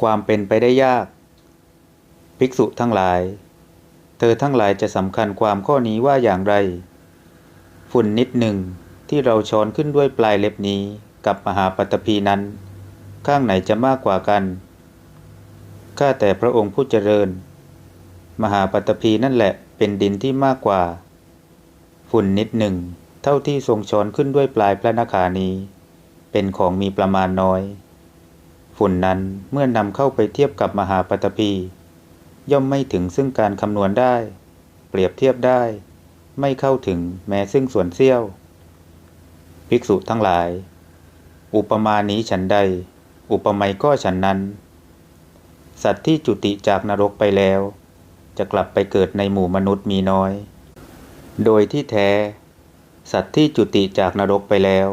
ความเป็นไปได้ยาก ภิกษุทั้งหลาย เธอทั้งหลายจะสำคัญความข้อนี้ว่าอย่างไร ฝุ่นนิดหนึ่งที่เราช้อนขึ้นด้วยปลายเล็บนี้กับมหาปัตตภีนั้น ข้างไหนจะมากกว่ากันข้าแต่พระองค์ผู้เจริญ มหาปัตตภีนั่นแหละเป็นดินที่มากกว่า ฝุ่นนิดหนึ่ง เท่าที่ทรงช้อนขึ้นด้วยปลายพระนาขานี้ เป็นของมีประมาณน้อย ฝุ่นนั้นเมื่อนำเข้าไปเทียบกับมหาปัตตภีย่อมไม่ถึงซึ่งการคำนวณได้ เปรียบเทียบได้ ไม่เข้าถึงแม้ซึ่งส่วนเสี้ยว ภิกษุทั้งหลาย อุปมานี้ฉันใด อุปไมยก็ฉันนั้น สัตว์ที่จุติจากนรกไปแล้ว จะกลับไปเกิดในหมู่มนุษย์มีน้อย โดยที่แท้ สัตว์ที่จุติจากนรกไปแล้ว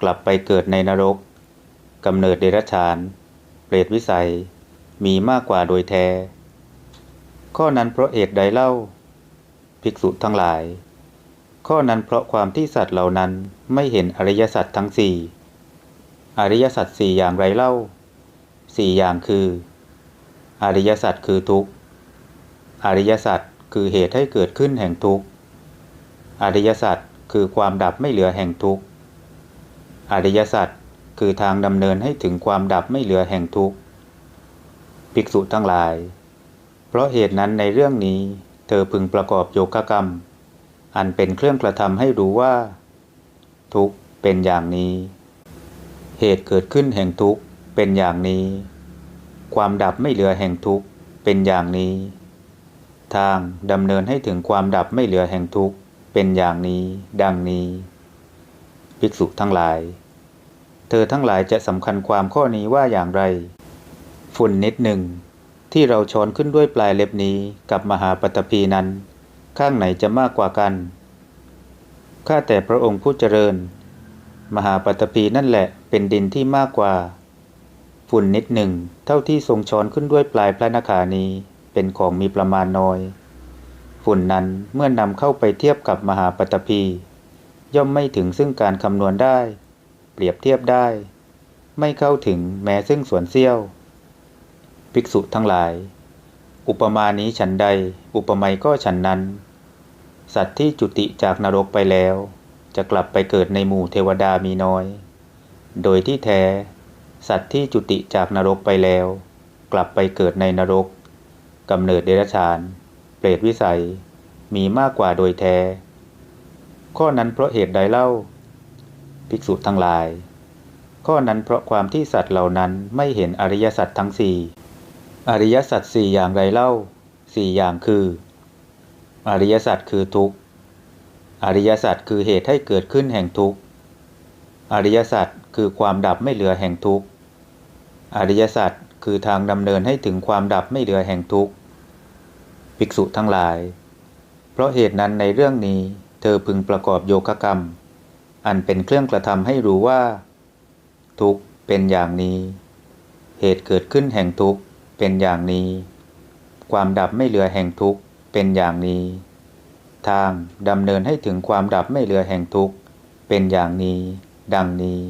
กลับไปเกิดในนรก กำเนิดเดรัจฉาน เปรตวิสัย มีมากกว่าโดยแท้ ข้อนั้นเพราะเหตุใดเล่า ภิกษุทั้งหลาย ข้อนั้นเพราะความที่สัตว์เหล่านั้นไม่เห็นอริยสัจทั้งสี่อริยสัจสี่อย่างไรเล่าสี่อย่างคือ อริยสัจคือทุกข์อริยสัจคือเหตุให้เกิดขึ้นแห่งทุกข์อริยสัจคือความดับไม่เหลือแห่งทุกข์อริยสัจ คือทางดำเนินให้ถึงความดับไม่เหลือแห่งทุกข์ภิกษุทั้งหลาย เพราะเหตุนั้นในเรื่องนี้ เธอพึงประกอบโยคะกรรม อันเป็นเครื่องกระทำให้รู้ว่า ทุกข์เป็นอย่างนี้ เหตุเกิดขึ้นแห่งทุกข์เป็นอย่างนี้ ความดับไม่เหลือแห่งทุกข์เป็นอย่างนี้ ทางดำเนินให้ถึงความดับไม่เหลือแห่งทุกข์เป็นอย่างนี้ ดังนี้ ภิกษุทั้งหลาย เธอทั้งหลายจะสำคัญความข้อนี้ว่าอย่างไร ฝุ่นนิดหนึ่ง ที่เราช้อนขึ้นด้วยปลายเล็บนี้กับมหาปตพีนั้น ข้างไหนจะมากกว่ากัน ข้าแต่พระองค์ผู้เจริญ มหาปตพีนั่นแหละเป็นดินที่มากกว่า ฝุ่นนิดหนึ่ง เท่าที่ทรงช้อนขึ้นด้วยปลายพระนาขานี้เป็นของมีประมาณน้อย ฝุ่นนั้นเมื่อนำเข้าไปเทียบกับมหาปตพีย่อมไม่ถึงซึ่งการคำนวณได้ เปรียบเทียบได้ ไม่เข้าถึงแม้ซึ่งส่วนเสี้ยว ภิกษุทั้งหลาย อุปมานี้ฉันใด อุปไมยก็ฉันนั้น สัตว์ที่จุติจากนรกไปแล้ว จะกลับไปเกิดในหมู่เทวดามีน้อย โดยที่แท้ สัตว์ที่จุติจากนรกไปแล้ว กลับไปเกิดในนรกกำเนิดเดรัจฉาน เปรตวิสัย มีมากกว่าโดยแท้ ข้อนั้นเพราะเหตุใดเล่า ภิกษุทั้งหลาย ข้อนั้นเพราะความที่สัตว์เหล่านั้นไม่เห็นอริยสัจทั้งสี่อริยสัจสี่อย่างไรเล่าสี่อย่างคือ อริยสัจคือทุกข์อริยสัจคือเหตุให้เกิดขึ้นแห่งทุกข์อริยสัจคือความดับไม่เหลือแห่งทุกข์อริยสัจคือทางดำเนินให้ถึงความดับไม่เหลือแห่งทุกข์ภิกษุทั้งหลาย เพราะเหตุนั้นในเรื่องนี้เธอพึงประกอบโยคกรรม อันเป็นเครื่องกระทำให้รู้ว่า ทุกเป็นอย่างนี้ เหตุเกิดขึ้นแห่งทุกเป็นอย่างนี้ ความดับไม่เหลือแห่งทุกเป็นอย่างนี้ ทางดำเนินให้ถึงความดับไม่เหลือแห่งทุกเป็นอย่างนี้ ดังนี้